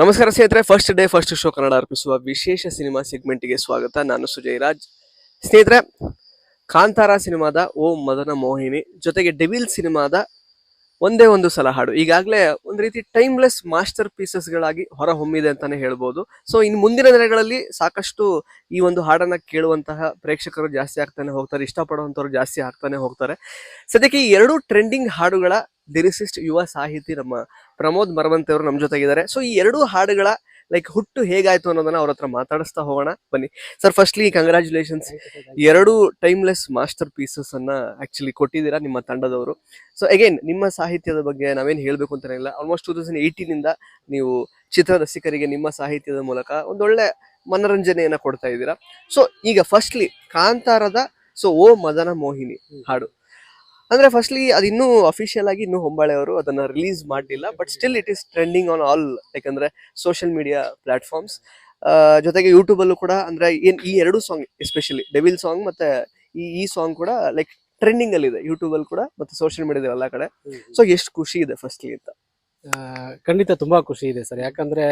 ನಮಸ್ಕಾರ ಸ್ನೇಹಿತರೆ first day first show Kannada ಅರ್ಪಿಸುವ ವಿಶೇಷ ಸಿನಿಮಾ ಸೆಗ್ಮೆಂಟ್ಗೆ ಸ್ವಾಗತ. ನಾನು ಸುಜಯ್ ರಾಜ್. ಸ್ನೇಹಿತರೆ, ಕಾಂತಾರ ಸಿನಿಮಾದ ಓ ಮದನ ಮೋಹಿನಿ ಜೊತೆಗೆ ಡೆವಿಲ್ ಸಿನಿಮಾದ ಒಂದೇ ಒಂದು ಸಲ ಹಾಡು ಈಗಾಗಲೇ ಒಂದು ರೀತಿ ಟೈಮ್ಲೆಸ್ ಮಾಸ್ಟರ್ ಪೀಸಸ್ಗಳಾಗಿ ಹೊರ ಹೊಮ್ಮಿದೆ ಅಂತಾನೆ ಹೇಳ್ಬೋದು. ಸೊ ಇನ್ನು ಮುಂದಿನ ದಿನಗಳಲ್ಲಿ ಸಾಕಷ್ಟು ಈ ಒಂದು ಹಾಡನ್ನ ಕೇಳುವಂತಹ ಪ್ರೇಕ್ಷಕರು ಜಾಸ್ತಿ ಆಗ್ತಾನೆ ಹೋಗ್ತಾರೆ, ಇಷ್ಟಪಡುವಂಥವ್ರು ಜಾಸ್ತಿ ಆಗ್ತಾನೆ ಹೋಗ್ತಾರೆ. ಸದ್ಯಕ್ಕೆ ಈ ಎರಡು ಟ್ರೆಂಡಿಂಗ್ ಹಾಡುಗಳ ಲಿರಿಸಿಸ್ಟ್ ಯುವ ಸಾಹಿತಿ ನಮ್ಮ ಪ್ರಮೋದ್ ಮರವಂತೆ ಅವರು ನಮ್ಮ ಜೊತೆಗಿದ್ದಾರೆ. ಸೊ ಈ ಎರಡು ಹಾಡುಗಳ ಲೈಕ್ ಹುಟ್ಟು ಹೇಗಾಯ್ತು ಅನ್ನೋದನ್ನ ಅವ್ರ ಹತ್ರ ಮಾತಾಡಿಸ್ತಾ ಹೋಗೋಣ. ಬನ್ನಿ. ಸರ್ ಫಸ್ಟ್ಲಿ ಕಂಗ್ರ್ಯಾಚುಲೇಷನ್ಸ್ ಎರಡು ಟೈಮ್ಲೆಸ್ ಮಾಸ್ಟರ್ ಪೀಸಸ್ ಅನ್ನ ಆಕ್ಚುಲಿ ಕೊಟ್ಟಿದ್ದೀರಾ ನಿಮ್ಮ ತಂಡದವರು. ಸೊ ಅಗೈನ್ ನಿಮ್ಮ ಸಾಹಿತ್ಯದ ಬಗ್ಗೆ ನಾವೇನು ಹೇಳಬೇಕು ಅಂತ ಇಲ್ಲ. ಆಲ್ಮೋಸ್ಟ್ ಟೂ ತೌಸಂಡ್ ಏಯ್ಟೀನಿಂದ ನೀವು ಚಿತ್ರ ರಸಿಕರಿಗೆ ನಿಮ್ಮ ಸಾಹಿತ್ಯದ ಮೂಲಕ ಒಂದೊಳ್ಳೆ ಮನರಂಜನೆಯನ್ನ ಕೊಡ್ತಾ ಇದ್ದೀರಾ. ಸೊ ಈಗ ಫಸ್ಟ್ಲಿ ಕಾಂತಾರದ ಸೊ ಓ ಮದನ ಮೋಹಿನಿ ಹಾಡು. ಅಂದ್ರೆ ಫಸ್ಟ್ಲಿ ಅದು ಇನ್ನೂ ಅಫಿಷಿಯಲ್ ಆಗಿ ಇನ್ನೂ ಹೊಂಬಾಳೆ ಅವರು ಅದನ್ನ ರಿಲೀಸ್ ಮಾಡಲಿಲ್ಲ but still it is trending on all ಯಾಕಂದ್ರೆ ಸೋಷಿಯಲ್ ಮೀಡಿಯಾ ಪ್ಲಾಟ್ಫಾರ್ಮ್ಸ್ ಜೊತೆಗೆ ಯೂಟ್ಯೂಬ್ ಅಲ್ಲೂ ಕೂಡ ಅಂದ್ರೆ ಏನ್ ಈ ಎರಡು ಸಾಂಗ್ ಎಸ್ಪೆಷಲಿ ಡೆವಿಲ್ ಸಾಂಗ್ ಮತ್ತೆ ಈ ಈ ಸಾಂಗ್ ಕೂಡ ಲೈಕ್ ಟ್ರೆಂಡಿಂಗ್ ಅಲ್ಲಿ ಇದೆ ಯೂಟ್ಯೂಬ್ ಅಲ್ಲಿ ಕೂಡ ಮತ್ತೆ ಸೋಷಿಯಲ್ ಮೀಡಿಯಾದ ಎಲ್ಲ ಕಡೆ. ಸೊ ಎಷ್ಟು ಖುಷಿ ಇದೆ ಫಸ್ಟ್ಲಿ ಅಂತ. ಖಂಡಿತ ತುಂಬಾ ಖುಷಿ ಇದೆ ಸರ್. ಯಾಕಂದ್ರೆ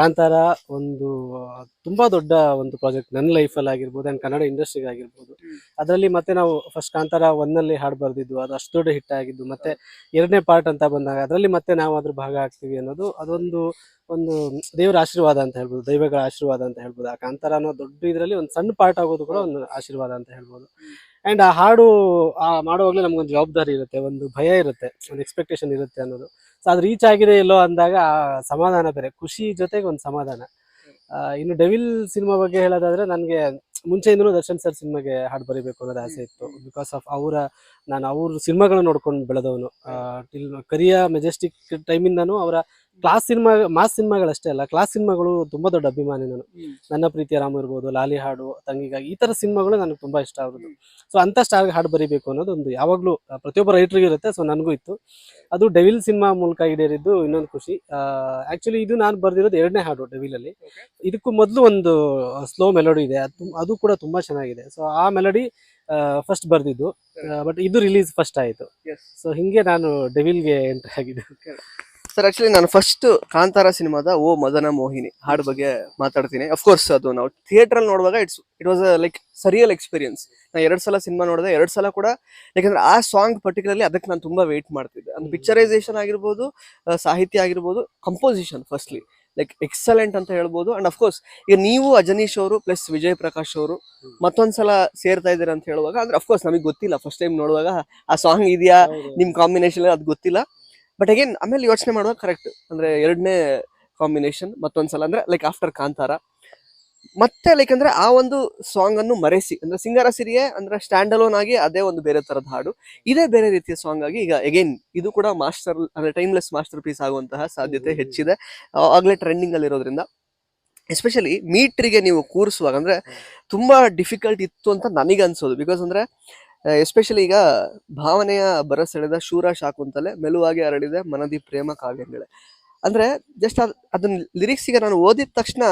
ಕಾಂತಾರ ಒಂದು ತುಂಬಾ ದೊಡ್ಡ ಒಂದು ಪ್ರಾಜೆಕ್ಟ್ ನನ್ನ ಲೈಫಲ್ಲಿ ಆಗಿರ್ಬೋದು ಆ್ಯಂಡ್ ಕನ್ನಡ ಇಂಡಸ್ಟ್ರಿಗೆ ಆಗಿರ್ಬೋದು. ಅದರಲ್ಲಿ ಮತ್ತೆ ನಾವು ಫಸ್ಟ್ ಕಾಂತಾರ ಒನ್ನಲ್ಲಿ ಹಾಡು ಬರೆದಿದ್ದು ಅದು ಅಷ್ಟು ದೊಡ್ಡ ಹಿಟ್ ಆಗಿದ್ದು ಮತ್ತೆ ಎರಡನೇ ಪಾರ್ಟ್ ಅಂತ ಬಂದಾಗ ಅದರಲ್ಲಿ ಮತ್ತೆ ನಾವು ಅದ್ರ ಭಾಗ ಆಗ್ತೀವಿ ಅನ್ನೋದು ಅದೊಂದು ಒಂದು ದೇವರ ಆಶೀರ್ವಾದ ಅಂತ ಹೇಳ್ಬೋದು ದೈವಗಳ ಆಶೀರ್ವಾದ ಅಂತ ಹೇಳ್ಬೋದು. ಆ ಕಾಂತಾರ ಅನ್ನೋ ದೊಡ್ಡ ಇದರಲ್ಲಿ ಒಂದು ಸಣ್ಣ ಪಾರ್ಟ್ ಆಗೋದು ಕೂಡ ಒಂದು ಆಶೀರ್ವಾದ ಅಂತ ಹೇಳ್ಬೋದು. ಅಂಡ್ ಆ ಹಾಡು ಆ ಮಾಡುವಾಗಲೇ ನಮ್ಗೊಂದು ಜವಾಬ್ದಾರಿ ಇರುತ್ತೆ ಒಂದು ಭಯ ಇರುತ್ತೆ ಒಂದು ಎಕ್ಸ್ಪೆಕ್ಟೇಷನ್ ಇರುತ್ತೆ ಅನ್ನೋದು. ಸೊ ಅದು ರೀಚ್ ಆಗಿದೆ ಇಲ್ಲೋ ಅಂದಾಗ ಸಮಾಧಾನ ಬೇರೆ, ಖುಷಿ ಜೊತೆಗೆ ಒಂದು ಸಮಾಧಾನ. ಇನ್ನು ಡೆವಿಲ್ ಸಿನಿಮಾ ಬಗ್ಗೆ ಹೇಳೋದಾದ್ರೆ ನನಗೆ ಮುಂಚೆಯಿಂದನೂ ದರ್ಶನ್ ಸರ್ ಸಿನಿಮಾಗೆ ಹಾಡು ಬರೀಬೇಕು ಅನ್ನೋದು ಆಸೆ ಇತ್ತು. ಬಿಕಾಸ್ ಆಫ್ ಅವರ, ನಾನು ಅವ್ರ ಸಿನಿಮಾಗಳನ್ನ ನೋಡ್ಕೊಂಡು ಬೆಳೆದವನು. ಟಿಲ್ ಕರಿಯ ಮೆಜೆಸ್ಟಿಕ್ ಟೈಮಿಂದನೂ ಅವರ ಕ್ಲಾಸ್ ಸಿನಿಮಾ ಮಾಸ್ ಸಿನಿಮಾಗಳಷ್ಟೇ ಅಲ್ಲ ಕ್ಲಾಸ್ ಸಿನಿಮಾಗಳು ತುಂಬಾ ದೊಡ್ಡ ಅಭಿಮಾನಿ ನಾನು. ನನ್ನ ಪ್ರೀತಿಯ ರಾಮ ಇರ್ಬೋದು ಲಾಲಿ ಹಾಡು ತಂಗಿಗಾಗಿ ಈ ತರ ಸಿನಿಮಾಗಳು ನನಗೆ ತುಂಬಾ ಇಷ್ಟ ಆಗೋದು. ಸೊ ಅಂತ ಸ್ಟಾರ್ ಹಾಡು ಬರೀಬೇಕು ಅನ್ನೋದು ಒಂದು ಯಾವಾಗಲೂ ಪ್ರತಿಯೊಬ್ಬ ರೈಟ್ರಿಗೂ ಇರುತ್ತೆ ಸೊ ನನಗೂ ಇತ್ತು. ಅದು ಡೆವಿಲ್ ಸಿನಿಮಾ ಮೂಲಕ ಈಡೇರಿದ್ದು ಇನ್ನೊಂದು ಖುಷಿ. ಆಕ್ಚುಲಿ ಇದು ನಾನು ಬರೆದಿರೋದು ಎರಡನೇ ಹಾಡು ಡೆವಿಲ್ ಅಲ್ಲಿ. ಇದಕ್ಕೂ ಮೊದಲು ಒಂದು ಸ್ಲೋ ಮೆಲಡಿ ಇದೆ. ಅದು ಅದು ಕೂಡ ತುಂಬಾ ಚೆನ್ನಾಗಿದೆ. ಸೊ ಆ ಮೆಲಡಿ ಫಸ್ಟ್ ಬರ್ದಿದ್ದು. ಬಟ್ ಇದು ರಿಲೀಸ್ ಫಸ್ಟ್ ಆಯಿತು. ಸೊ ಹಿಂಗೆ ನಾನು ಡೆವಿಲ್ಗೆ ಎಂಟ್ರಿ ಆಗಿದ್ದು. ಸರ್ ಆಕ್ಚುಲಿ ನಾನು ಫಸ್ಟ್ ಕಾಂತಾರ ಸಿನಿಮಾದ ಓ ಮದನ ಮೋಹಿನಿ ಹಾಡು ಬಗ್ಗೆ ಮಾತಾಡ್ತೀನಿ. ಅಫ್ಕೋರ್ಸ್ ಅದು ನಾವು ಥಿಯೇಟರ್ ಅಲ್ಲಿ ನೋಡುವಾಗ it's it was like surreal experience ನಾನು ಎರಡು ಸಲ ಸಿನಿಮಾ ನೋಡಿದೆ ಎರಡು ಸಲ ಕೂಡ ಯಾಕಂದ್ರೆ ಆ ಸಾಂಗ್ ಪರ್ಟಿಕ್ಯುಲರ್ಲಿ ಅದಕ್ಕೆ ನಾನು ತುಂಬಾ ವೆಯ್ಟ್ ಮಾಡ್ತಿದ್ದೆ. ಅದು ಪಿಕ್ಚರೈಸೇಷನ್ ಆಗಿರ್ಬೋದು ಸಾಹಿತ್ಯ ಆಗಿರ್ಬೋದು ಕಂಪೋಸಿಷನ್ ಫಸ್ಟ್ಲಿ ಲೈಕ್ ಎಕ್ಸಲೆಂಟ್ ಅಂತ ಹೇಳ್ಬೋದು. ಅಂಡ್ ಅಫ್ಕೋರ್ಸ್ ಈಗ ನೀವು ಅಜನೀಶ್ ಅವರು ಪ್ಲಸ್ ವಿಜಯ್ ಪ್ರಕಾಶ್ ಅವರು ಮತ್ತೊಂದ್ಸಲ ಸೇರ್ತಾ ಇದ್ದೀರಾ ಅಂತ ಹೇಳುವಾಗ ಅಂದ್ರೆ ಅಫ್ಕೋರ್ಸ್ ನಮಗೆ ಗೊತ್ತಿಲ್ಲ. ಫಸ್ಟ್ ಟೈಮ್ ನೋಡುವಾಗ ಆ ಸಾಂಗ್ ಇದೆಯಾ? ನಿಮ್ ಕಾಂಬಿನೇಷನ್ ಅದು ಗೊತ್ತಿಲ್ಲ. ಬಟ್ ಅಗೇನ್ ಆಮೇಲೆ ಯೋಚನೆ ಮಾಡುವಾಗ ಕರೆಕ್ಟ್ ಅಂದ್ರೆ ಎರಡನೇ ಕಾಂಬಿನೇಷನ್ ಮತ್ತೊಂದ್ಸಲ ಅಂದ್ರೆ ಲೈಕ್ ಆಫ್ಟರ್ ಕಾಂತಾರ. ಮತ್ತೆ ಲೈಕ್ ಅಂದ್ರೆ ಆ ಒಂದು ಸಾಂಗ್ ಅನ್ನು ಮರೆಸಿ ಅಂದ್ರೆ ಸಿಂಗಾರ ಸಿರಿಯೇ ಅಂದ್ರೆ ಸ್ಟ್ಯಾಂಡ್ ಅಲೋನ್ ಆಗಿ ಅದೇ ಒಂದು ಬೇರೆ ತರದ ಹಾಡು. ಇದೇ ಬೇರೆ ರೀತಿಯ ಸಾಂಗ್ ಆಗಿ ಈಗ ಅಗೇನ್ ಇದು ಕೂಡ ಮಾಸ್ಟರ್ ಅಂದ್ರೆ ಟೈಮ್ಲೆಸ್ ಮಾಸ್ಟರ್ ಪೀಸ್ ಆಗುವಂತಹ ಸಾಧ್ಯತೆ ಹೆಚ್ಚಿದೆ. ಆಗ್ಲೇ ಟ್ರೆಂಡಿಂಗ್ ಅಲ್ಲಿ ಇರೋದ್ರಿಂದ. ಎಸ್ಪೆಷಲಿ ಮೀಟ್ರಿಗೆ ನೀವು ಕೂರಿಸುವಾಗ ಅಂದ್ರೆ ತುಂಬಾ ಡಿಫಿಕಲ್ಟ್ ಇತ್ತು ಅಂತ ನನಗೆ ಅನ್ಸೋದು ಬಿಕಾಸ್ ಅಂದ್ರೆ ಎಸ್ಪೆಷಲಿ ಈಗ ಭಾವನೆಯ ಬರಸೆಳೆದ ಶೂರ ಶಾಕುಂತಲೆ ಮೆಲುವಾಗಿ ಹರಡಿದೆ ಮನದಿ ಪ್ರೇಮ ಕಾವ್ಯಗಳೇ. ಅಂದ್ರೆ ಜಸ್ಟ್ ಅದನ್ನ ಲಿರಿಕ್ಸ್ ಈಗ ನಾನು ಓದಿದ ತಕ್ಷಣ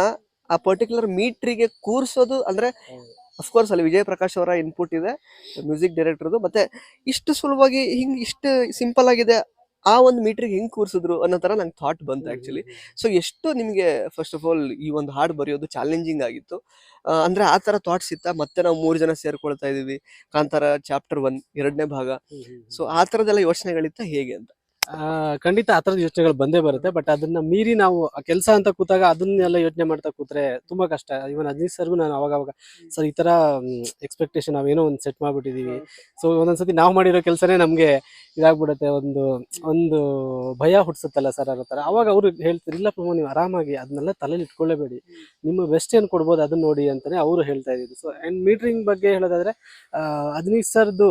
ಆ ಪರ್ಟಿಕ್ಯುಲರ್ ಮೀಟ್ರಿಗೆ ಕೂರಿಸೋದು ಅಂದ್ರೆ ಅಫ್ಕೋರ್ಸ್ ಅಲ್ಲಿ ವಿಜಯ್ ಪ್ರಕಾಶ್ ಅವರ ಇನ್ಪುಟ್ ಇದೆ ಮ್ಯೂಸಿಕ್ ಡೈರೆಕ್ಟರ್ದು ಮತ್ತೆ ಇಷ್ಟು ಸುಲಭವಾಗಿ ಹಿಂಗ್ ಇಷ್ಟು ಸಿಂಪಲ್ ಆಗಿದೆ ಆ ಒಂದು ಮೀಟ್ರಿಗೆ ಹೆಂಗ್ ಕೂರಿಸಿದ್ರು ಅನ್ನೋ ತರ ನಂಗೆ ಥಾಟ್ ಬಂತು ಆಕ್ಚುಲಿ ಸೊ ಎಷ್ಟು ನಿಮಗೆ ಫಸ್ಟ್ ಆಫ್ ಆಲ್ ಈ ಒಂದು ಹಾಡು ಬರೆಯೋದು ಚಾಲೆಂಜಿಂಗ್ ಆಗಿತ್ತು. ಅಂದ್ರೆ ಆ ತರ ಥಾಟ್ಸ್ ಇತ್ತ? ಮತ್ತೆ ನಾವು ಮೂರು ಜನ ಸೇರ್ಕೊಳ್ತಾ ಇದೀವಿ. ಕಾಂತಾರ ಚಾಪ್ಟರ್ ಒನ್ ಎರಡನೇ ಭಾಗ. ಸೊ ಆ ತರದೆಲ್ಲ ಯೋಚನೆಗಳಿತ್ತ ಹೇಗೆ ಅಂತ? ಖಂಡಿತ ಆ ಥರದ ಯೋಚನೆಗಳು ಬಂದೇ ಬರುತ್ತೆ ಬಟ್ ಅದನ್ನ ಮೀರಿ ನಾವು ಕೆಲಸ ಅಂತ ಕೂತಾಗ ಅದನ್ನೆಲ್ಲ ಯೋಚನೆ ಮಾಡ್ತಾ ಕೂತ್ರೆ ತುಂಬಾ ಕಷ್ಟ. ಇವನ್ ಅಜನೀಶ್ ಸರ್ಗೂ ನಾನು ಅವಾಗ ಅವಾಗ ಸರ್ ಈ ತರ ಎಕ್ಸ್ಪೆಕ್ಟೇಷನ್ ನಾವೇನೋ ಒಂದು ಸೆಟ್ ಮಾಡ್ಬಿಟ್ಟಿದೀವಿ. ಸೊ ಒಂದೊಂದ್ಸತಿ ನಾವು ಮಾಡಿರೋ ಕೆಲಸನೇ ನಮ್ಗೆ ಇದಾಗ್ಬಿಡುತ್ತೆ ಒಂದು ಒಂದು ಭಯ ಹುಟ್ಟಿಸುತ್ತಲ್ಲ ಸರ್ ಅನ್ನೋ ಥರ ಅವಾಗ ಅವರು ಹೇಳ್ತಾರೆ ಇಲ್ಲ ಪ್ರಮೋ ನೀವು ಆರಾಮಾಗಿ ಅದನ್ನೆಲ್ಲ ತಲೆಯಲ್ಲಿ ಇಟ್ಕೊಳ್ಳೇಬೇಡಿ. ನಿಮ್ಮ ಬೆಸ್ಟ್ ಏನು ಕೊಡ್ಬೋದು ಅದನ್ನ ನೋಡಿ ಅಂತಾನೆ ಅವರು ಹೇಳ್ತಾ ಇದ್ದೀವಿ ಸೊ ಆ್ಯಂಡ್ ಮೀಟ್ರಿಂಗ್ ಬಗ್ಗೆ ಹೇಳೋದಾದ್ರೆ ಅಜನೀಶ್ ಸರ್ದು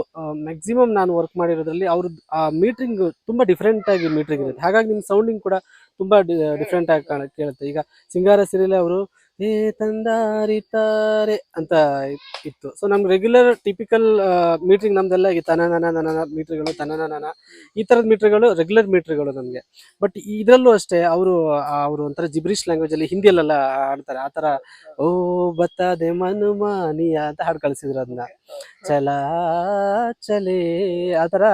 ಮ್ಯಾಕ್ಸಿಮಮ್ ನಾನು ವರ್ಕ್ ಮಾಡಿರೋದ್ರಲ್ಲಿ ಅವ್ರದ್ದು ಆ ಮೀಟ್ರಿಂಗ್ ತುಂಬ ಡಿಫ್ರೆಂಟ್ ಆಗಿ ಮೀಟ್ರಿಂಗ್ ಇರುತ್ತೆ. ಹಾಗಾಗಿ ನಿಮ್ಮ ಸೌಂಡಿಂಗ್ ಕೂಡ ತುಂಬಾ ಡಿಫ್ರೆಂಟ್ ಆಗಿ ಕಾಣ ಕೇಳುತ್ತೆ. ಈಗ ಸಿಂಗಾರ ಸಿರಿಲೆ ಅವರು ಏ ತಂದಾರಿತಾರೆ ಅಂತ ಇತ್ತು. ಸೊ ನಮ್ಗೆ ರೆಗ್ಯುಲರ್ ಟಿಪಿಕಲ್ ಮೀಟ್ರಿಂಗ್ ನಮ್ದೆಲ್ಲ ಈ ತನ ನನ ಮೀಟ್ರ್ಗಳು ತನ ನನ ಈ ತರದ ಮೀಟ್ರ್ಗಳು ರೆಗ್ಯುಲರ್ ಮೀಟ್ರ್ಗಳು ನಮಗೆ. ಬಟ್ ಇದರಲ್ಲೂ ಅಷ್ಟೇ ಅವರು ಅವರು ಒಂಥರ ಜಿಬ್ರಿಷ್ ಲ್ಯಾಂಗ್ವೇಜ್ ಅಲ್ಲಿ ಹಿಂದಿಯಲ್ಲೆಲ್ಲ ಆಡ್ತಾರೆ ಆ ತರ ಓ ಬತ್ತದೆ ಮನುಮಾನಿಯ ಅಂತ ಹಾಡು ಕಳಿಸಿದ್ರು ಅದನ್ನ ಚಲ ಚಲೇ ಆ ತರ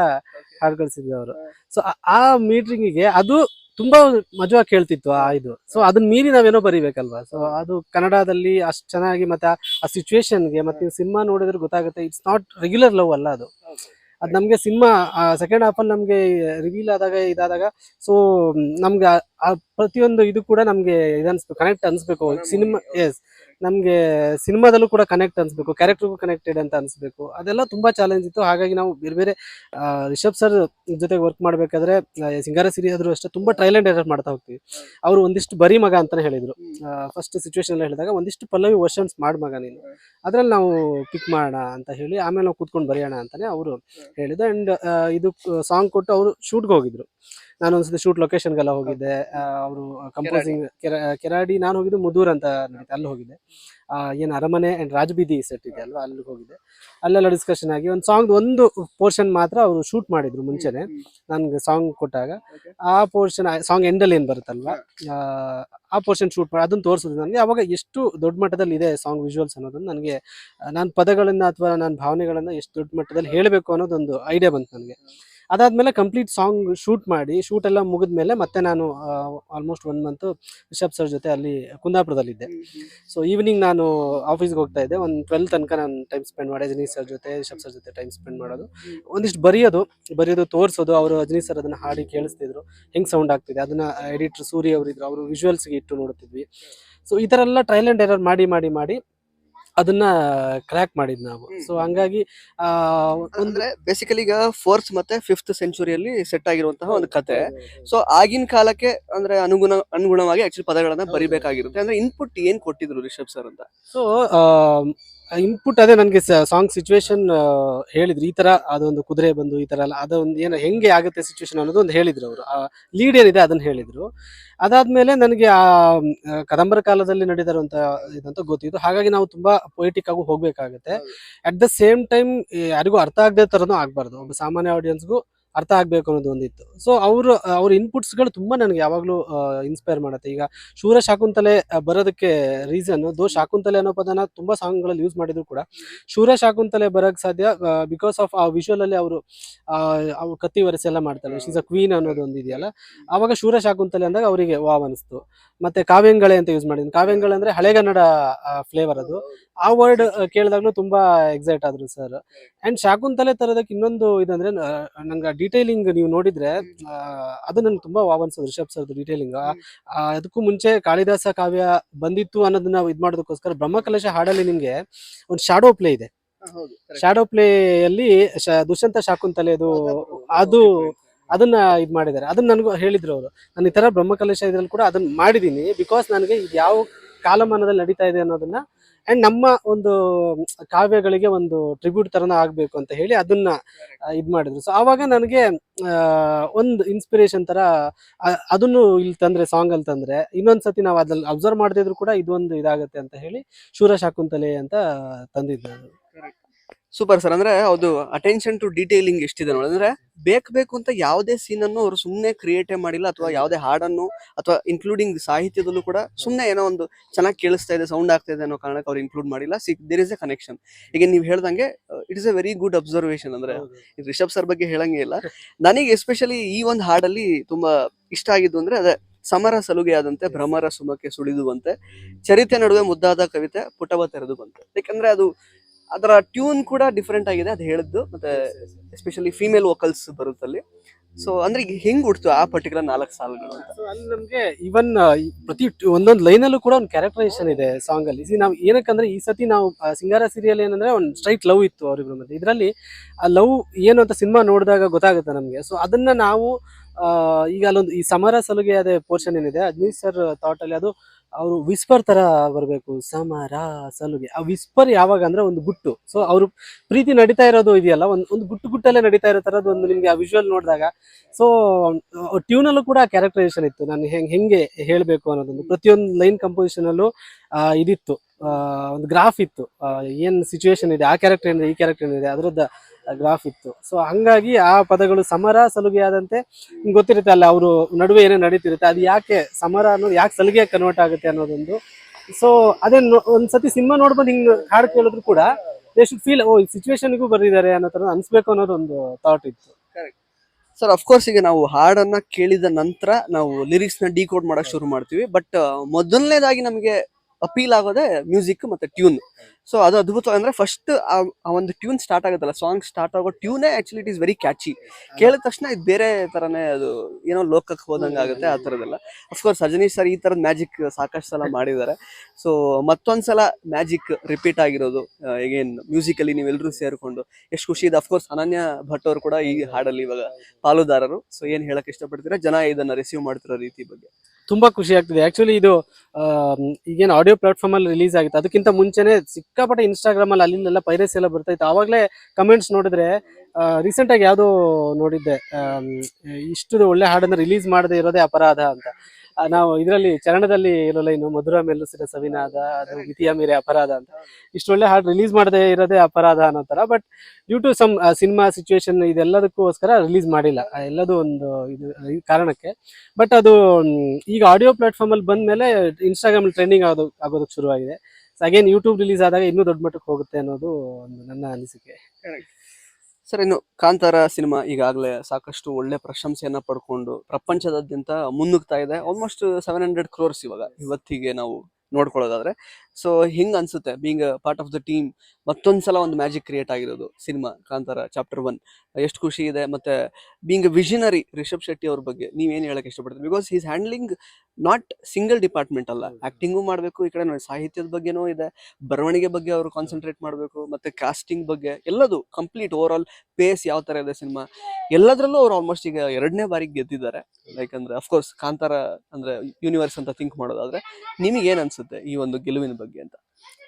ಹಾಡು ಕಳಿಸಿದ್ರು ಅವರು. ಸೊ ಆ ಮೀಟ್ರಿಂಗಿಗೆ ಅದು ತುಂಬಾ ಮಜವಾಗಿ ಕೇಳ್ತಿತ್ತು ಆ ಇದು. ಸೊ ಅದನ್ನ ಮೀರಿ ನಾವೇನೋ ಬರಿಬೇಕಲ್ವಾ? ಸೊ ಅದು ಕನ್ನಡದಲ್ಲಿ ಅಷ್ಟು ಚೆನ್ನಾಗಿ ಮತ್ತೆ ಆ- ಸಿಚುವೇಶನ್ ಸಿಚುವೇಶನ್ಗೆ ಮತ್ತೆ ಸಿನಿಮಾ ನೋಡಿದ್ರೆ ಗೊತ್ತಾಗುತ್ತೆ ಇಟ್ಸ್ ನಾಟ್ ರೆಗ್ಯುಲರ್ ಲವ್ ಅಲ್ಲ ಅದು. ಅದು ನಮಗೆ ಸಿನಿಮಾ ಸೆಕೆಂಡ್ ಹಾಫ್ ಅಲ್ಲಿ ನಮಗೆ ರಿವೀಲ್ ಆದಾಗ ಇದಾದಾಗ ಸೊ ನಮ್ಗೆ ಆ- ಪ್ರತಿಯೊಂದು ಇದು ಕೂಡ ನಮ್ಗೆ ಇದನ್ಸ್ಬೇಕು ಕನೆಕ್ಟ್ ಅನ್ಸ್ಬೇಕು. ಸಿನಿಮಾ ಎಸ್ ನಮ್ಗೆ ಸಿನಿಮಾದಲ್ಲೂ ಕೂಡ ಕನೆಕ್ಟ್ ಅನಿಸ್ಬೇಕು ಕ್ಯಾರೆಕ್ಟರ್ಗೂ ಕನೆಕ್ಟೆಡ್ ಅಂತ ಅನಿಸ್ಬೇಕು. ಅದೆಲ್ಲ ತುಂಬಾ ಚಾಲೆಂಜ್ ಇತ್ತು. ಹಾಗಾಗಿ ನಾವು ಬೇರೆ ಬೇರೆ ರಿಷಬ್ ಸರ್ ಜೊತೆಗೆ ವರ್ಕ್ ಮಾಡಬೇಕಾದ್ರೆ ಸಿಂಗಾರ ಸಿರಿ ಆದ್ರೂ ಅಷ್ಟೇ ತುಂಬಾ ಟ್ರೈಲ್ ಆ್ಯಂಡ್ ಎರರ್ ಮಾಡ್ತಾ ಹೋಗ್ತೀವಿ. ಅವರು ಒಂದಿಷ್ಟು ಬರಿ ಮಗ ಅಂತಲೇ ಹೇಳಿದ್ರು. ಫಸ್ಟ್ ಸಿಚುವೇಶನ್ ಹೇಳಿದಾಗ ಒಂದಿಷ್ಟು ಪಲ್ಲವಿ ವರ್ಷನ್ಸ್ ಮಾಡಿ ಮಗ ನೀನು. ಅದ್ರಲ್ಲಿ ನಾವು ಪಿಕ್ ಮಾಡೋಣ ಅಂತ ಹೇಳಿ, ಆಮೇಲೆ ನಾವು ಕೂತ್ಕೊಂಡು ಬರೆಯೋಣ ಅಂತಲೇ ಅವರು ಹೇಳಿದ್ರು ಅಂಡ್ ಇದು ಸಾಂಗ್ ಕೊಟ್ಟು ಅವರು ಶೂಟ್ಗೆ ಹೋಗಿದ್ರು. ನಾನು ಒಂದ್ಸತಿ ಶೂಟ್ ಲೊಕೇಶನ್ಗೆಲ್ಲ ಹೋಗಿದ್ದೆ. ಅವರು ಕಂಪೋಸಿಂಗ್ ಕೆರಾಡಿ. ನಾನು ಹೋಗಿದ್ದು ಮುದೂರ್ ಅಂತ ನಡೀತೆ ಅಲ್ಲಿ ಹೋಗಿದ್ದೆ. ಏನು ಅರಮನೆ ಅಂಡ್ ರಾಜಬೀದಿ ಸೆಟ್ ಇದೆ ಅಲ್ವಾ ಅಲ್ಲಿಗೆ ಹೋಗಿದ್ದೆ. ಅಲ್ಲೆಲ್ಲ ಡಿಸ್ಕಷನ್ ಆಗಿ ಒಂದು ಸಾಂಗ್ ಒಂದು ಪೋರ್ಷನ್ ಮಾತ್ರ ಅವರು ಶೂಟ್ ಮಾಡಿದ್ರು ಮುಂಚೆನೆ. ನನ್ಗೆ ಸಾಂಗ್ ಕೊಟ್ಟಾಗ ಆ ಪೋರ್ಷನ್ ಸಾಂಗ್ ಎಂಡಲ್ಲಿ ಏನ್ ಬರುತ್ತಲ್ವಾ ಆ, ಆ ಪೋರ್ಷನ್ ಶೂಟ್ ಮಾಡಿ ಅದನ್ನು ತೋರಿಸಿದ್ರು ನನಗೆ. ಅವಾಗ ಎಷ್ಟು ದೊಡ್ಡ ಮಟ್ಟದಲ್ಲಿ ಇದೆ ಸಾಂಗ್ ವಿಜುವಲ್ಸ್ ಅನ್ನೋದನ್ನ ನನಗೆ ನಾನು ಪದಗಳನ್ನ ಅಥವಾ ನನ್ನ ಭಾವನೆಗಳನ್ನ ಎಷ್ಟು ದೊಡ್ಡ ಮಟ್ಟದಲ್ಲಿ ಹೇಳಬೇಕು ಅನ್ನೋದೊಂದು ಐಡಿಯಾ ಬಂತು ನನಗೆ. ಅದಾದ್ಮೇಲೆ ಕಂಪ್ಲೀಟ್ ಸಾಂಗ್ ಶೂಟ್ ಮಾಡಿ ಶೂಟ್ ಎಲ್ಲ ಮುಗಿದ್ಮೇಲೆ ಮತ್ತೆ ನಾನು almost one month Rishab sir ಜೊತೆ ಅಲ್ಲಿ ಕುಂದಾಪುರದಲ್ಲಿದ್ದೆ. ಸೊ ಈವ್ನಿಂಗ್ ನಾನು ಆಫೀಸ್ಗೆ ಹೋಗ್ತಾ ಇದ್ದೆ. ಒಂದು ಟ್ವೆಲ್ ತನಕ ನಾನು ಟೈಮ್ ಸ್ಪೆಂಡ್ ಮಾಡಿ ಅಜನೀಶ್ ಸರ್ ಜೊತೆ ರಿಷಬ್ ಸರ್ ಜೊತೆ ಟೈಮ್ ಸ್ಪೆಂಡ್ ಮಾಡೋದು. ಒಂದಿಷ್ಟು ಬರೆಯೋದು ಬರೆಯೋದು ತೋರಿಸೋದು ಅವರು ಅಜನೀಶ್ ಸರ್ ಅದನ್ನು ಹಾಡಿ ಕೇಳಿಸ್ತಿದ್ರು. ಹೆಂಗೆ ಸೌಂಡ್ ಆಗ್ತಿದೆ? ಅದನ್ನ ಎಡಿಟರ್ ಸೂರಿ ಅವರು ಇದ್ರು ಅವರು ವಿಜುವಲ್ಸ್ಗೆ ಇಟ್ಟು ನೋಡ್ತಿದ್ವಿ. ಸೊ ಈ ಥರ ಎಲ್ಲ ಟ್ರೈಲ್ ಆ್ಯಂಡ್ ಎರರ್ ಮಾಡಿ ಮಾಡಿ ಮಾಡಿ ಅದನ್ನ ಕ್ರ್ಯಾಕ್ ಮಾಡಿದ್ ನಾವು. ಸೊ ಹಂಗಾಗಿ ಆ, ಒಂದು ಅಂದ್ರೆ ಬೇಸಿಕಲಿ ಈಗ ಫೋರ್ತ್ ಮತ್ತೆ ಫಿಫ್ತ್ ಸೆಂಚುರಿಯಲ್ಲಿ ಸೆಟ್ ಆಗಿರುವಂತಹ ಒಂದು ಕತೆ. ಸೊ ಆಗಿನ ಕಾಲಕ್ಕೆ ಅಂದ್ರೆ ಅನುಗುಣ ಅನುಗುಣವಾಗಿ ಆಕ್ಚುಲಿ ಪದಗಳನ್ನ ಬರಿಬೇಕಾಗಿರುತ್ತೆ. ಅಂದ್ರೆ ಇನ್ಪುಟ್ ಏನ್ ಕೊಟ್ಟಿದ್ರು ರಿಷಬ್ ಸರ್ ಅಂತ? ಸೊ ಇನ್ಪುಟ್ ಅದೇ ನನಗೆ ಸಾಂಗ್ ಸಿಚುವೇಶನ್ ಹೇಳಿದ್ರು. ಈ ತರ ಅದೊಂದು ಕುದುರೆ ಬಂದು ಈ ತರ ಎಲ್ಲ ಅದೊಂದು ಏನೋ ಹೆಂಗೆ ಆಗುತ್ತೆ ಸಿಚುವೇಶನ್ ಅನ್ನೋದು ಒಂದು ಹೇಳಿದ್ರು ಅವರು. ಲೀಡ್ ಏನಿದೆ ಅದನ್ನ ಹೇಳಿದ್ರು. ಅದಾದ್ಮೇಲೆ ನನಗೆ ಆ ಕದಂಬರ ಕಾಲದಲ್ಲಿ ನಡೆದಿರುವಂತ ಇದಂತ ಗೊತ್ತಿತ್ತು. ಹಾಗಾಗಿ ನಾವು ತುಂಬಾ ಪೊಯಿಟಿಕ್ ಆಗು ಹೋಗ್ಬೇಕಾಗುತ್ತೆ. ಅಟ್ ದ ಸೇಮ್ ಟೈಮ್ ಯಾರಿಗೂ ಅರ್ಥ ಆಗದೆ ತರನೂ ಆಗ್ಬಾರ್ದು. ಒಬ್ಬ ಸಾಮಾನ್ಯ ಆಡಿಯನ್ಸ್ಗೂ ಅರ್ಥ ಆಗ್ಬೇಕು ಅನ್ನೋದು ಒಂದಿತ್ತು. ಸೊ ಅವರು, ಅವ್ರ ಇನ್ಪುಟ್ಸ್ಗಳು ತುಂಬಾ ನನಗೆ ಯಾವಾಗಲೂ ಇನ್ಸ್ಪೈರ್ ಮಾಡುತ್ತೆ. ಈಗ ಶೂರ ಶಾಕುಂತಲೆ ಬರೋದಕ್ಕೆ ರೀಸನ್ ದೋ ಶಾಕುಂತಲೆ ಅನ್ನೋ ಪದನ ತುಂಬಾ ಸಾಂಗ್ಗಳಲ್ಲಿ ಯೂಸ್ ಮಾಡಿದ್ರು ಕೂಡ. ಶೂರ ಶಾಕುಂತಲೆ ಬರೋಕ್ಕೆ ಸಾಧ್ಯ ಬಿಕಾಸ್ ಆಫ್ ಆ ವಿಜುವಲ್ ಅಲ್ಲಿ ಅವರು ಕತ್ತಿ ವರಸೆ ಎಲ್ಲ ಮಾಡ್ತಾರೆ. ಶೀಸ್ ಅ ಕ್ವೀನ್ ಅನ್ನೋದು ಒಂದು ಇದೆಯಲ್ಲ ಅವಾಗ ಶೂರ ಶಾಕುಂತಲೆ ಅಂದಾಗ ಅವರಿಗೆ ವಾವ್ ಅನಿಸ್ತು. ಮತ್ತೆ ಕಾವ್ಯಂಗಳೆ ಅಂತ ಯೂಸ್ ಮಾಡಿದ್ದೀನಿ. ಕಾವ್ಯಂಗಳೆ ಅಂದ್ರೆ ಹಳೆಗನ್ನಡ ಫ್ಲೇವರ್ ಅದು. ಆ ವರ್ಡ್ ಕೇಳಿದಾಗ್ಲೂ ತುಂಬಾ ಎಕ್ಸೈಟ್ ಆದ್ರು ಸರ್ ಅಂಡ್ ಶಾಕುಂತಲೆ ತರೋದಕ್ಕೆ ಇನ್ನೊಂದು ಇದಂದ್ರೆ ನಂಗೆ ಡೀಟೇಲಿಂಗ್ ನೀವು ನೋಡಿದ್ರೆ ಅದು ನನ್ಗೆ ತುಂಬಾ ವಾವ್ ಅನ್ಸೋದು ರಿಷಬ್ ಸರ್ ಡೀಟೇಲಿಂಗ್ ಅದಕ್ಕೂ ಮುಂಚೆ ಕಾಳಿದಾಸ ಕಾವ್ಯ ಬಂದಿತ್ತು ಅನ್ನೋದನ್ನ ಇದ್ ಮಾಡೋದಕ್ಕೋಸ್ಕರ ಬ್ರಹ್ಮಕಲಶ ಹಾಡಲ್ಲಿ ನಿಮ್ಗೆ ಒಂದು ಶಾಡೋ ಪ್ಲೇ ಇದೆ. ಶಾಡೋ ಪ್ಲೇ ಅಲ್ಲಿ ದುಷ್ಯಂತ ಶಾಕುಂತಲೆದು ಅದು ಅದನ್ನ ಇದು ಮಾಡಿದ್ದಾರೆ. ಅದನ್ನ ನನಗೂ ಹೇಳಿದ್ರು ಅವರು. ನಾನು ಈ ಥರ ಬ್ರಹ್ಮಕಲಶ ಇದ್ರಲ್ಲಿ ಕೂಡ ಅದನ್ನ ಮಾಡಿದ್ದೀನಿ ಬಿಕಾಸ್ ನನಗೆ ಇದು ಯಾವ ಕಾಲಮಾನದಲ್ಲಿ ನಡೀತಾ ಇದೆ ಅನ್ನೋದನ್ನ ಅಂಡ್ ನಮ್ಮ ಒಂದು ಕಾವ್ಯಗಳಿಗೆ ಒಂದು ಟ್ರಿಬ್ಯೂಟ್ ತರನ ಆಗ್ಬೇಕು ಅಂತ ಹೇಳಿ ಅದನ್ನ ಇದು ಮಾಡಿದ್ರು. ಸೊ ಆವಾಗ ನನಗೆ ಒಂದು ಇನ್ಸ್ಪಿರೇಷನ್ ತರ ಅದನ್ನು ಇಲ್ಲಿ ತಂದ್ರೆ ಸಾಂಗ್ ಅಲ್ಲಿ ತಂದ್ರೆ, ಇನ್ನೊಂದ್ಸತಿ ನಾವು ಅದ್ರಲ್ಲಿ ಅಬ್ಸರ್ವ್ ಮಾಡದಿದ್ರು ಕೂಡ ಇದೊಂದು ಇದಾಗತ್ತೆ ಅಂತ ಹೇಳಿ ಶೂರ ಶಾಕುಂತಲೆ ಅಂತ ತಂದಿದ್ದು ನಾನು. ಸೂಪರ್ ಸರ್ ಅಂದ್ರೆ ಅದು ಅಟೆನ್ಷನ್ ಟು ಡೀಟೇಲಿಂಗ್ ಎಷ್ಟಿದೆ ನೋಡಿ. ಅಂದ್ರೆ ಬೇಕು ಬೇಕು ಅಂತ ಯಾವುದೇ ಸೀನ್ ಅನ್ನು ಅವರು ಸುಮ್ಮನೆ ಕ್ರಿಯೇಟೇ ಮಾಡಿಲ್ಲ ಅಥವಾ ಯಾವುದೇ ಹಾಡನ್ನು ಅಥವಾ ಇನ್ಕ್ಲೂಡಿಂಗ್ ಸಾಹಿತ್ಯದಲ್ಲೂ ಕೂಡ ಸುಮ್ಮನೆ ಏನೋ ಒಂದು ಚೆನ್ನಾಗಿ ಕೇಳಿಸ್ತಾ ಇದೆ ಸೌಂಡ್ ಆಗ್ತಾ ಇದೆ ಅನ್ನೋ ಕಾರಣಕ್ಕೆ ಅವ್ರು ಇನ್ಕ್ಲೂಡ್ ಮಾಡಿಲ್ಲ. See there is a connection ಈಗ ನೀವು ಹೇಳ್ದಂಗೆ it is a very good observation ಅಂದ್ರೆ ರಿಷಬ್ ಸರ್ ಬಗ್ಗೆ ಹೇಳಂಗೆ ಇಲ್ಲ. ನನಗೆ ಎಸ್ಪೆಷಲಿ ಈ ಒಂದು ಹಾಡಲ್ಲಿ ತುಂಬಾ ಇಷ್ಟ ಆಗಿದ್ದು ಅಂದ್ರೆ ಅದೇ ಸಮರ ಸಲುಗೆ ಆದಂತೆ ಭ್ರಮರ ಸುಮಕ್ಕೆ ಸುಳಿದುವಂತೆ ಚರಿತೆ ನಡುವೆ ಮುದ್ದಾದ ಕವಿತೆ ಪುಟವ ತೆರೆದು ಬಂತೆ. ಯಾಕಂದ್ರೆ ಅದು ಅದರ ಟ್ಯೂನ್ ಕೂಡ ಡಿಫ್ರೆಂಟ್ ಆಗಿದೆ ಅದು ಹೇಳಿದ್ದು. ಮತ್ತೆ ಎಸ್ಪೆಷಲಿ ಫೀಮೇಲ್ ವೋಕಲ್ಸ್ ಬರುತ್ತಲ್ಲಿ. ಸೊ ಅಂದ್ರೆ ಈಗ ಹೆಂಗ್ ಹುಡ್ತು ಆ ಪರ್ಟಿಕ್ಯುಲರ್ ನಾಲ್ಕು ಸಾಲುಗಳು ಅಂತ? ಅಲ್ಲಿ ನಮ್ಗೆ ಇವನ್ ಪ್ರತಿ ಒಂದೊಂದು ಲೈನ್ ಅಲ್ಲೂ ಕೂಡ ಒಂದು ಕ್ಯಾರೆಕ್ಟರೈಸೇಷನ್ ಇದೆ ಸಾಂಗ್ ಅಲ್ಲಿ ಸಿ ನಾವು ಏನಕ್ಕಂದ್ರೆ ಈ ಸತಿ ನಾವು ಆ, ಸಿಂಗಾರ ಸೀರಿಯಲ್ ಏನಂದ್ರೆ ಒಂದು ಸ್ಟ್ರೈಟ್ ಲವ್ ಇತ್ತು ಅವರಿಬ್ರು ಮತ್ತೆ ಇದರಲ್ಲಿ ಆ ಲವ್ ಏನು ಅಂತ ಸಿನಿಮಾ ನೋಡಿದಾಗ ಗೊತ್ತಾಗುತ್ತೆ ನಮ್ಗೆ. ಸೊ ಅದನ್ನ ನಾವು ಆ, ಈಗ ಅಲ್ಲೊಂದು ಈ ಸಮರ ಸಲುಗೆ ಅದೇ ಪೋರ್ಷನ್ ಏನಿದೆ. ಅಜ್ನೀಶ್ ಸರ್ ಥಾಟ್ ಅಲ್ಲಿ ಅದು ಅವರು ವಿಸ್ಪರ್ ತರ ಬರಬೇಕು ಸಮರ ಸಲುಗೆ. ಆ ವಿಸ್ಪರ್ ಯಾವಾಗ ಅಂದ್ರೆ ಒಂದು ಗುಟ್ಟು. ಸೊ ಅವರು ಪ್ರೀತಿ ನಡೀತಾ ಇರೋದು ಇದೆಯಲ್ಲ, ಒಂದು ಒಂದು ಗುಟ್ಟು ಗುಟ್ಟಲ್ಲೇ ನಡೀತಾ ಇರೋ ತರದ್ದು ಒಂದು ನಿಮ್ಗೆ ಆ ವಿಜುವಲ್ ನೋಡಿದಾಗ. ಸೊ ಟ್ಯೂನ್ ಅಲ್ಲೂ ಕೂಡ ಕ್ಯಾರೆಕ್ಟರೈಸೇಷನ್ ಇತ್ತು. ನಾನು ಹೆಂಗೆ ಹೆಂಗೆ ಹೇಳಬೇಕು ಅನ್ನೋದೊಂದು. ಪ್ರತಿಯೊಂದು ಲೈನ್ ಕಂಪೋಸಿಷನ್ ಅಲ್ಲೂ ಇದಿತ್ತು. ಒಂದು ಗ್ರಾಫ್ ಇತ್ತು. ಏನ್ ಸಿಚುವೇಶನ್ ಇದೆ, ಆ ಕ್ಯಾರೆಕ್ಟರ್ ಏನಿದೆ, ಈ ಕ್ಯಾರೆಕ್ಟರ್ ಏನಿದೆ, ಅದರದ್ದು ಗ್ರಾಫ್ ಇತ್ತು. ಸೊ ಹಂಗಾಗಿ ಆ ಪದಗಳು ಸಮರ, ಸಲುಗೆ ಆದಂತೆ ಗೊತ್ತಿರುತ್ತೆ ಅಲ್ಲ, ಅವರು ನಡುವೆ ಏನೇ ನಡೀತಿರುತ್ತೆ, ಅದು ಯಾಕೆ ಸಮರ ಅನ್ನೋದು, ಯಾಕೆ ಸಲುಗೆ ಕನ್ವರ್ಟ್ ಆಗುತ್ತೆ ಅನ್ನೋದೊಂದು. ಸೊ ಅದೇ ಒಂದ್ಸತಿ ಸಿನಿಮಾ ನೋಡ್ಬಂದು ಹಿಂಗ್ ಹಾಡು ಕೇಳಿದ್ರು ಕೂಡ ದೇ ಶುಡ್ ಫೀಲ್ ಓ, ಈ ಸಿಚುವೇಶನ್ಗೂ ಬರೆದಿದ್ದಾರೆ ಅನ್ನೋ ತರ ಅನ್ಸ್ಬೇಕು ಅನ್ನೋದೊಂದು ಥಾಟ್ ಇತ್ತು. ಸರ್ ಅಫ್ಕೋರ್ಸ್ ಈಗ ನಾವು ಹಾಡನ್ನ ಕೇಳಿದ ನಂತರ ನಾವು ಲಿರಿಕ್ಸ್ನ ಡಿಕೋಡ್ ಮಾಡಕ್ ಶುರು ಮಾಡ್ತೀವಿ ಬಟ್ ಮೊದಲನೇದಾಗಿ ನಮಗೆ ಅಪೀಲ್ ಆಗೋದೇ ಮ್ಯೂಸಿಕ್ ಮತ್ತೆ ಟ್ಯೂನ್ ಸೊ ಅದು ಅದ್ಭುತ. ಅಂದ್ರೆ ಫಸ್ಟ್ ಆ ಒಂದು ಟ್ಯೂನ್ ಸ್ಟಾರ್ಟ್ ಆಗುತ್ತಲ್ಲ ಸಾಂಗ್ ಸ್ಟಾರ್ಟ್ ಆಗೋ ಟ್ಯೂನೇ actually it is very catchy ಕೇಳಿದ ತಕ್ಷಣ ಇದು ಬೇರೆ ತರನೇ ಅದು ಏನೋ ಲೋಕಕ್ಕೆ ಹೋದಂಗೆ ಆಗುತ್ತೆ, ಆ ಥರದ್ದೆಲ್ಲ ಅಫ್ಕೋರ್ಸ್ ರಜನೀಶ್ ಸರ್ ಈ ಥರದ ಮ್ಯಾಜಿಕ್ ಸಾಕಷ್ಟು ಸಲ ಮಾಡಿದ್ದಾರೆ. ಸೊ ಮತ್ತೊಂದ್ಸಲ ಮ್ಯಾಜಿಕ್ ರಿಪೀಟ್ ಆಗಿರೋದು ಏನ್ ಮ್ಯೂಸಿಕಲ್ಲಿ ನೀವೆಲ್ಲರೂ ಸೇರ್ಕೊಂಡು. ಎಷ್ಟು ಖುಷಿ ಇದೆ. ಅಫ್ಕೋರ್ಸ್ ಅನನ್ಯ ಭಟ್ ಅವರು ಕೂಡ ಈ ಹಾಡಲ್ಲಿ ಇವಾಗ ಪಾಲುದಾರರು. ಸೊ ಏನ್ ಹೇಳಕ್ ಇಷ್ಟಪಡ್ತೀರಾ? ಜನ ಇದನ್ನ ರಿಸೀವ್ ಮಾಡ್ತಿರೋ ರೀತಿ ಬಗ್ಗೆ. ತುಂಬಾ ಖುಷಿ ಆಗ್ತಿದೆ. ಆಕ್ಚುಲಿ ಇದು ಈಗೇನು ಆಡಿಯೋ ಪ್ಲಾಟ್ಫಾರ್ಮ್ ಅಲ್ಲಿ ರಿಲೀಸ್ ಆಗಿತ್ತು. ಅದಕ್ಕಿಂತ ಮುಂಚೆನೆ ಸಿಕ್ಕಾಪಟ್ಟೆ ಇನ್ಸ್ಟಾಗ್ರಾಮ್ ಅಲ್ಲಿ ಅಲ್ಲಿಂದೆಲ್ಲ ಪೈರಸಿ ಎಲ್ಲ ಬರ್ತಾ ಇತ್ತು. ಆವಾಗಲೇ ಕಮೆಂಟ್ಸ್ ನೋಡಿದ್ರೆ ರೀಸೆಂಟ್ ಆಗಿ ಯಾವ್ದೋ ನೋಡಿದ್ದೆ ಇಷ್ಟು ಒಳ್ಳೆ ಹಾಡನ್ನ ರಿಲೀಸ್ ಮಾಡದೇ ಇರೋದೇ ಅಪರಾಧ ಅಂತ. ನಾವು ಇದರಲ್ಲಿ ಚರಣದಲ್ಲಿ ಇರೋಲ್ಲ ಇನ್ನು ಮಧುರ ಮೆಲ್ಲಿಸಿದ ಸವಿನಾದ, ಅದು ಮಿತಿಯ ಮೇರೆ ಅಪರಾಧ ಅಂತ. ಇಷ್ಟು ಒಳ್ಳೆ ಹಾಡು ರಿಲೀಸ್ ಮಾಡದೇ ಇರೋದೇ ಅಪರಾಧ ಅನ್ನೋ ತರ but due to some cinema situation ಇದೆಲ್ಲದಕ್ಕೋಸ್ಕರ release ಮಾಡಿಲ್ಲ. ಎಲ್ಲದೂ ಒಂದು ಇದು ಕಾರಣಕ್ಕೆ. ಬಟ್ ಅದು ಈಗ ಆಡಿಯೋ ಪ್ಲಾಟ್ಫಾರ್ಮ್ ಅಲ್ಲಿ ಬಂದ್ಮೇಲೆ ಇನ್ಸ್ಟಾಗ್ರಾಮ್ ಟ್ರೆಂಡಿಂಗ್ ಆಗೋದು, ಆಗೋದಕ್ಕೆ ಶುರುವಾಗಿದೆ. ಸೊ ಅಗೇನ್ ಯೂಟ್ಯೂಬ್ ರಿಲೀಸ್ ಆದಾಗ ಇನ್ನೂ ದೊಡ್ಡ ಮಟ್ಟಕ್ಕೆ ಹೋಗುತ್ತೆ ಅನ್ನೋದು ಒಂದು ನನ್ನ ಅನಿಸಿಕೆ. ಸರ್, ಇನ್ನು ಕಾಂತಾರ ಸಿನಿಮಾ ಈಗಾಗಲೇ ಸಾಕಷ್ಟು ಒಳ್ಳೆ ಪ್ರಶಂಸೆಯನ್ನ ಪಡ್ಕೊಂಡು ಪ್ರಪಂಚದಾದ್ಯಂತ ಮುನ್ನುಗ್ತಾ ಇದೆ. ಆಲ್ಮೋಸ್ಟ್ ಸೆವೆನ್ ಹಂಡ್ರೆಡ್ ಕ್ರೋರ್ಸ್ ಇವಾಗ. ಇವತ್ತಿಗೆ ನಾವು ನೋಡ್ಕೊಳ್ಳೋದಾದ್ರೆ. ಸೊ ಹಿಂಗ್ ಅನ್ಸುತ್ತೆ? Being part of the team ಮತ್ತೊಂದ್ಸಲ ಒಂದು ಮ್ಯಾಜಿಕ್ ಕ್ರಿಯೇಟ್ ಆಗಿರೋದು ಸಿನಿಮಾ ಕಾಂತಾರ ಚಾಪ್ಟರ್ ಒನ್ ಎಷ್ಟು ಖುಷಿ ಇದೆ ಮತ್ತೆ ಬೀಂಗ್ ವಿಷನರಿ ರಿಷಬ್ ಶೆಟ್ಟಿ ಅವ್ರ ಬಗ್ಗೆ ನೀವೇನು ಹೇಳಕ್ ಇಷ್ಟಪಡ್ತೀರಿ? Because is handling not single department ಅಲ್ಲ ಆಕ್ಟಿಂಗು ಮಾಡಬೇಕು ಈ ಕಡೆ ನೋಡಿ ಸಾಹಿತ್ಯದ ಬಗ್ಗೆನೂ ಇದೆ ಬರವಣಿಗೆ ಬಗ್ಗೆ ಅವರು ಕಾನ್ಸಂಟ್ರೇಟ್ ಮಾಡಬೇಕು ಮತ್ತೆ ಕಾಸ್ಟಿಂಗ್ ಬಗ್ಗೆ ಎಲ್ಲದು ಕಂಪ್ಲೀಟ್ ಓವರ್ ಆಲ್ ಪೇಸ್ ಯಾವ ತರ ಇದೆ ಸಿನಿಮಾ ಎಲ್ಲದರಲ್ಲೂ ಅವ್ರು ಆಲ್ಮೋಸ್ಟ್ ಈಗ ಎರಡನೇ ಬಾರಿಗೆ ಗೆದ್ದಿದ್ದಾರೆ. ಲೈಕ್ ಅಂದ್ರೆ ಅಫ್ಕೋರ್ಸ್ ಕಾಂತಾರ ಅಂದ್ರೆ ಯೂನಿವರ್ಸ್ ಅಂತ ಥಿಂಕ್ ಮಾಡೋದಾದ್ರೆ ನಿಮಗೆ ಏನ್ ಅನ್ಸುತ್ತೆ ಈ ಒಂದು ಗೆಲುವಿನ ಬಗ್ಗೆ? ಅಂತ.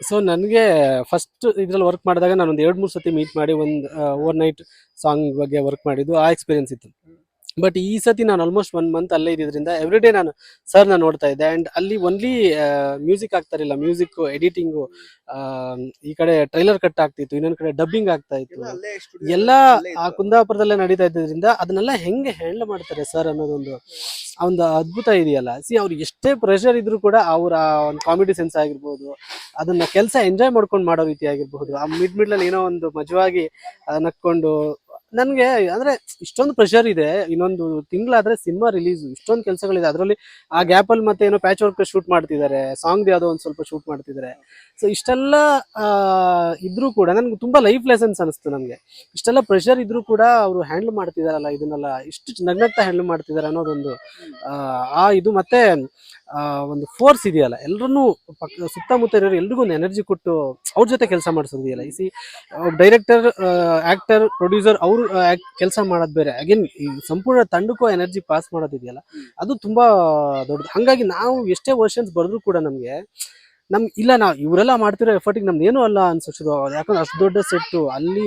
ಸೊ ನನಗೆ ಫಸ್ಟ್ ಇದ್ರಲ್ಲಿ ವರ್ಕ್ ಮಾಡಿದಾಗ ನಾನು ಒಂದು ಎರಡು ಮೂರು ಸತಿ ಮೀಟ್ ಮಾಡಿ ಒಂದು ಓವರ್ ನೈಟ್ ಸಾಂಗ್ ಬಗ್ಗೆ ವರ್ಕ್ ಮಾಡಿದ್ದು, ಆ ಎಕ್ಸ್ಪೀರಿಯನ್ಸ್ ಇತ್ತು. ಬಟ್ ಈ ಸತಿ ನಾನು ಆಲ್ಮೋಸ್ಟ್ ಒನ್ ಮಂತ್ ಅಲ್ಲೇ ಇದ್ದಿದ್ರಿಂದ ಎವ್ರಿ ಡೇ ನಾನು ಸರ್ ನಾನು ನೋಡ್ತಾ ಇದ್ದೆ. ಅಂಡ್ ಅಲ್ಲಿ ಒನ್ಲಿ ಮ್ಯೂಸಿಕ್ ಆಗ್ತಾರಿಲ್ಲ ಮ್ಯೂಸಿಕ್ ಎಡಿಟಿಂಗು ಈ ಕಡೆ ಟ್ರೈಲರ್ ಕಟ್ ಆಗ್ತಿತ್ತು ಇನ್ನೊಂದು ಕಡೆ ಡಬ್ಬಿಂಗ್ ಆಗ್ತಾ ಇತ್ತು. ಎಲ್ಲ ಆ ಕುಂದಾಪುರದಲ್ಲೇ ನಡೀತಾ ಇದ್ದರಿಂದ ಅದನ್ನೆಲ್ಲ ಹೆಂಗೆ ಹ್ಯಾಂಡಲ್ ಮಾಡ್ತಾರೆ ಸರ್ ಅನ್ನೋದೊಂದು ಆ ಒಂದು ಅದ್ಭುತ ಇದೆಯಲ್ಲ. ಸಿ ಅವ್ರು ಎಷ್ಟೇ ಪ್ರೆಷರ್ ಇದ್ರು ಕೂಡ ಅವರ ಒಂದು ಕಾಮಿಡಿ ಸೆನ್ಸ್ ಆಗಿರ್ಬೋದು ಅದನ್ನ ಕೆಲಸ ಎಂಜಾಯ್ ಮಾಡ್ಕೊಂಡು ಮಾಡೋ ರೀತಿ ಆಗಿರ್ಬಹುದು ಆ ಮಿಡ್ ಮಿಡ್ಲಲ್ಲಿ ಏನೋ ಒಂದು ಮಜವಾಗಿ ನಕ್ಕೊಂಡು ನನ್ಗೆ ಅಂದ್ರೆ ಇಷ್ಟೊಂದು ಪ್ರೆಷರ್ ಇದೆ ಇನ್ನೊಂದು ತಿಂಗಳಾದ್ರೆ ಸಿನಿಮಾ ರಿಲೀಸ್ ಇಷ್ಟೊಂದು ಕೆಲಸಗಳಿದೆ. ಅದರಲ್ಲಿ ಆ ಗ್ಯಾಪ್ ಅಲ್ಲಿ ಮತ್ತೆ ಏನೋ ಪ್ಯಾಚ್ ವರ್ಕ್ ಶೂಟ್ ಮಾಡ್ತಿದ್ದಾರೆ ಸಾಂಗ್ ಯಾವುದೋ ಒಂದು ಸ್ವಲ್ಪ ಶೂಟ್ ಮಾಡ್ತಿದ್ದಾರೆ ಸೊ ಇಷ್ಟೆಲ್ಲ ಇದ್ರೂ ಕೂಡ ನನ್ಗೆ ತುಂಬಾ ಲೈಫ್ ಲೆಸನ್ಸ್ ಅನಿಸ್ತು ನನ್ಗೆ. ಇಷ್ಟೆಲ್ಲ ಪ್ರೆಷರ್ ಇದ್ರೂ ಕೂಡ ಅವರು ಹ್ಯಾಂಡಲ್ ಮಾಡ್ತಿದಾರಲ್ಲ ಇದನ್ನೆಲ್ಲ ಇಷ್ಟು ನಗ್ನಗ್ತಾ ಹ್ಯಾಂಡಲ್ ಮಾಡ್ತಿದ್ದಾರೆ ಅನ್ನೋದೊಂದು ಆ, ಇದು. ಮತ್ತೆ ಒಂದು ಫೋರ್ಸ್ ಇದೆಯಲ್ಲ ಎಲ್ಲರನ್ನೂ ಪಕ್ಕ ಸುತ್ತಮುತ್ತ ಇರೋರು ಎಲ್ರಿಗೂ ಒಂದು ಎನರ್ಜಿ ಕೊಟ್ಟು ಅವ್ರ ಜೊತೆ ಕೆಲಸ ಮಾಡಿಸೋದಿದೆಯಲ್ಲ. ಈ ಸಿ ಡೈರೆಕ್ಟರ್ ಆ್ಯಕ್ಟರ್ ಪ್ರೊಡ್ಯೂಸರ್ ಅವರು ಕೆಲಸ ಮಾಡೋದು ಬೇರೆ. ಅಗೇನ್ ಈ ಸಂಪೂರ್ಣ ತಂಡಕ್ಕೂ ಎನರ್ಜಿ ಪಾಸ್ ಮಾಡೋದಿದೆಯಲ್ಲ. ಅದು ತುಂಬ ದೊಡ್ಡದು. ಹಾಗಾಗಿ ನಾವು ಎಷ್ಟೇ ವರ್ಷನ್ಸ್ ಬರೆದ್ರು ಕೂಡ ನಮಗೆ, ನಮ್, ಇಲ್ಲ ನಾವು ಇವರೆಲ್ಲ ಮಾಡ್ತಿರೋ ಎಫರ್ಟಿಗೆ ನಮ್ದು ಏನೂ ಅಲ್ಲ ಅನ್ಸೋ ಶುರು ಯಾಕಂದ್ರೆ ಅಷ್ಟು ದೊಡ್ಡ ಸೆಟ್ಟು ಅಲ್ಲಿ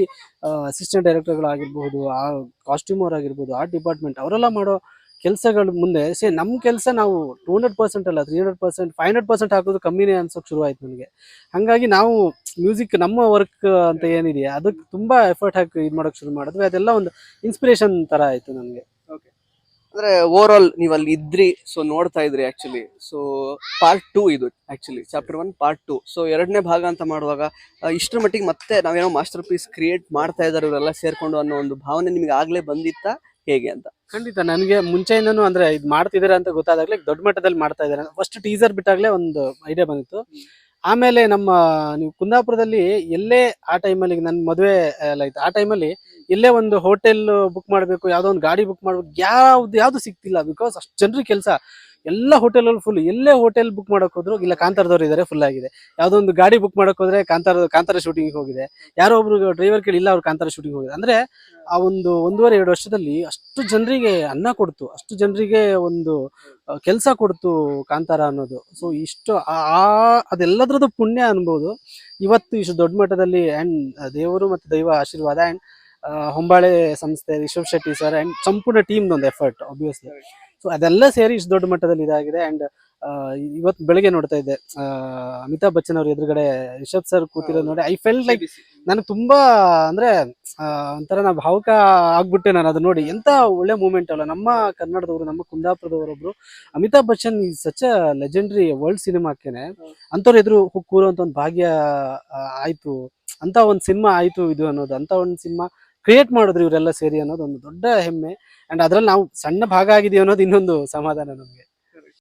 ಅಸಿಸ್ಟೆಂಟ್ ಡೈರೆಕ್ಟರ್ಗಳಾಗಿರ್ಬೋದು ಆ ಕಾಸ್ಟ್ಯೂಮರ್ ಆಗಿರ್ಬೋದು ಆ ಡಿಪಾರ್ಟ್ಮೆಂಟ್ ಅವರೆಲ್ಲ ಮಾಡೋ ಕೆಲಸಗಳ ಮುಂದೆ ಸೇ ನಮ್ಮ ಕೆಲಸ ನಾವು ಟೂ ಹಂಡ್ರೆಡ್ ಪರ್ಸೆಂಟ್ ಅಲ್ಲ three hundred percent five hundred percent ಹಾಕೋದು ಕಮ್ಮಿನೇ ಅನ್ಸೋಕೆ ಶುರು ಆಯ್ತು ನನಗೆ. ಹಾಗಾಗಿ ನಾವು ಮ್ಯೂಸಿಕ್ ನಮ್ಮ ವರ್ಕ್ ಅಂತ ಏನಿದೆಯಾ ಅದಕ್ಕೆ ತುಂಬ ಎಫರ್ಟ್ ಹಾಕಿ ಇದು ಮಾಡೋಕೆ ಶುರು ಮಾಡಿದ್ವಿ. ಅದೆಲ್ಲ ಒಂದು ಇನ್ಸ್ಪಿರೇಷನ್ ತರ ಆಯ್ತು ನನಗೆ. ಅಂದ್ರೆ ಓವರ್ ಆಲ್ ನೀವು ಅಲ್ಲಿ ಇದ್ರಿ ಸೊ ನೋಡ್ತಾ ಇದ್ರಿ ಆ್ಯಕ್ಚುಲಿ ಸೊ ಪಾರ್ಟ್ ಟೂ ಇದು actually chapter one part two so ಎರಡನೇ ಭಾಗ ಅಂತ ಮಾಡುವಾಗ ಇಷ್ಟರ ಮಟ್ಟಿಗೆ ಮತ್ತೆ ನಾವೇನೋ ಮಾಸ್ಟರ್ ಪೀಸ್ ಕ್ರಿಯೇಟ್ ಮಾಡ್ತಾ ಇದ್ದಾರೆ ಇವರೆಲ್ಲ ಸೇರಿಕೊಂಡು ಅನ್ನೋ ಒಂದು ಭಾವನೆ ನಿಮಗೆ ಆಗಲೇ ಬಂದಿತ್ತಾ? ಹೇಗೆ ಅಂತ. ಖಂಡಿತ, ನನಗೆ ಮುಂಚೆಯಿಂದನೂ ಅಂದ್ರೆ ಇದು ಮಾಡ್ತಿದ್ದಾರೆ ಅಂತ ಗೊತ್ತಾದಾಗ್ಲೇ ದೊಡ್ಡ ಮಟ್ಟದಲ್ಲಿ ಮಾಡ್ತಾ ಇದ್ದಾರೆ. ಫಸ್ಟ್ ಟೀಸರ್ ಬಿಟ್ಟಾಗಲೇ ಒಂದು ಐಡಿಯಾ ಬಂದಿತ್ತು. ಆಮೇಲೆ ನಮ್ಮ, ನೀವು ಕುಂದಾಪುರದಲ್ಲಿ ಎಲ್ಲೇ ಆ ಟೈಮಲ್ಲಿ ನನ್ನ ಮದುವೆ, ಎಲ್ಲ ಇತ್ತು ಆ ಟೈಮಲ್ಲಿ ಎಲ್ಲೇ ಒಂದು ಹೋಟೆಲ್ ಬುಕ್ ಮಾಡಬೇಕು, ಯಾವುದೋ ಒಂದು ಗಾಡಿ ಬುಕ್ ಮಾಡಬೇಕು, ಯಾವ್ದು ಯಾವ್ದು ಸಿಗ್ತಿಲ್ಲ ಬಿಕಾಸ್ ಅಷ್ಟು ಜನರಿಗೆ ಕೆಲಸ. ಎಲ್ಲ ಹೋಟೆಲ್ ಫುಲ್ ಎಲ್ಲೇ ಹೋಟೆಲ್ ಬುಕ್ ಮಾಡಕ್ ಹೋದ್ರು, ಇಲ್ಲ ಕಾಂತಾರದವ್ರು ಇದಾರೆ ಫುಲ್ ಆಗಿದೆ. ಯಾವ್ದೋ ಒಂದು ಗಾಡಿ ಬುಕ್ ಮಾಡಕ್ ಹೋದ್ರೆ ಕಾಂತಾರ ಕಾಂತಾರ ಶೂಟಿಂಗ್ ಹೋಗಿದೆ. ಯಾರೋ ಒಬ್ರು ಡ್ರೈವರ್ ಕೇಳಿ, ಇಲ್ಲ ಅವ್ರು ಕಾಂತಾರ ಶೂಟಿಂಗ್ ಹೋಗಿದೆ. ಅಂದ್ರೆ ಆ ಒಂದು ಒಂದೂವರೆ, ಎರಡು ವರ್ಷದಲ್ಲಿ ಅಷ್ಟು ಜನರಿಗೆ ಅನ್ನ ಕೊಡ್ತು. ಅಷ್ಟು ಜನರಿಗೆ ಒಂದು ಕೆಲಸ ಕೊಡ್ತು ಕಾಂತಾರ ಅನ್ನೋದು. ಸೊ ಇಷ್ಟು ಆ ಅದೆಲ್ಲದ್ರದ್ದು ಪುಣ್ಯ ಅನ್ಬೋದು. ಇವತ್ತು ಇಷ್ಟು ದೊಡ್ಡ ಮಟ್ಟದಲ್ಲಿ ಅಂಡ್ ದೇವರು ಮತ್ತು ದೈವ ಆಶೀರ್ವಾದ ಅಂಡ್ ಹೊಂಬಾಳೆ ಸಂಸ್ಥೆ ರಿಷಬ್ ಶೆಟ್ಟಿ ಸರ್ ಅಂಡ್ ಸಂಪೂರ್ಣ ಟೀಮ್ ಒಂದು ಎಫರ್ಟ್ ಆಬ್ವಿಯಸ್ಲಿ ಸೊ ಅದೆಲ್ಲ ಸೇರಿ ಇಷ್ಟು ದೊಡ್ಡ ಮಟ್ಟದಲ್ಲಿ ಇದಾಗಿದೆ. ಅಂಡ್ ಇವತ್ತು ಬೆಳಗ್ಗೆ ನೋಡ್ತಾ ಇದ್ದೆ. ಆ, ಅಮಿತಾಬ್ ಬಚ್ಚನ್ ಅವ್ರ ಎದುರುಗಡೆ ರಿಷಬ್ ಸರ್ ಕೂತಿರೋದು ನೋಡಿ. ಐ ಫೆಲ್ ಲೈಕ್ ನನಗೆ ತುಂಬಾ ಅಂದ್ರೆ ಒಂಥರ ನಾ ಭಾವುಕ ಆಗ್ಬಿಟ್ಟೆ ನಾನು ಅದು ನೋಡಿ. ಎಂತ ಒಳ್ಳೆ ಮೂಮೆಂಟ್ ಅಲ್ಲ. ನಮ್ಮ ಕನ್ನಡದವರು ನಮ್ಮ ಕುಂದಾಪುರದವರೊಬ್ರು. ಅಮಿತಾಬ್ ಬಚ್ಚನ್ ಈ ಸಚ್ ಲೆಜೆಂಡ್ರಿ ವರ್ಲ್ಡ್ ಸಿನಿಮಾಕ್ಕೇನೆ ಅಂಥವ್ರ ಎದುರು ಅಂತ ಒಂದು ಭಾಗ್ಯ ಆಯ್ತು. ಅಂತ ಒಂದು ಸಿನಿಮಾ ಆಯ್ತು ಇದು ಅನ್ನೋದು. ಅಂತ ಒಂದು ಸಿನಿಮಾ ಕ್ರಿಯೇಟ್ ಮಾಡಿದ್ರು ಇವರೆಲ್ಲ ಸೇರಿ ಅನ್ನೋದು ಒಂದು ದೊಡ್ಡ ಹೆಮ್ಮೆ. ಅಂಡ್ ಅದ್ರಲ್ಲಿ ನಾವು ಸಣ್ಣ ಭಾಗ ಆಗಿದೀವಿ ಅನ್ನೋದು ಇನ್ನೊಂದು ಸಮಾಧಾನ ನಮಗೆ.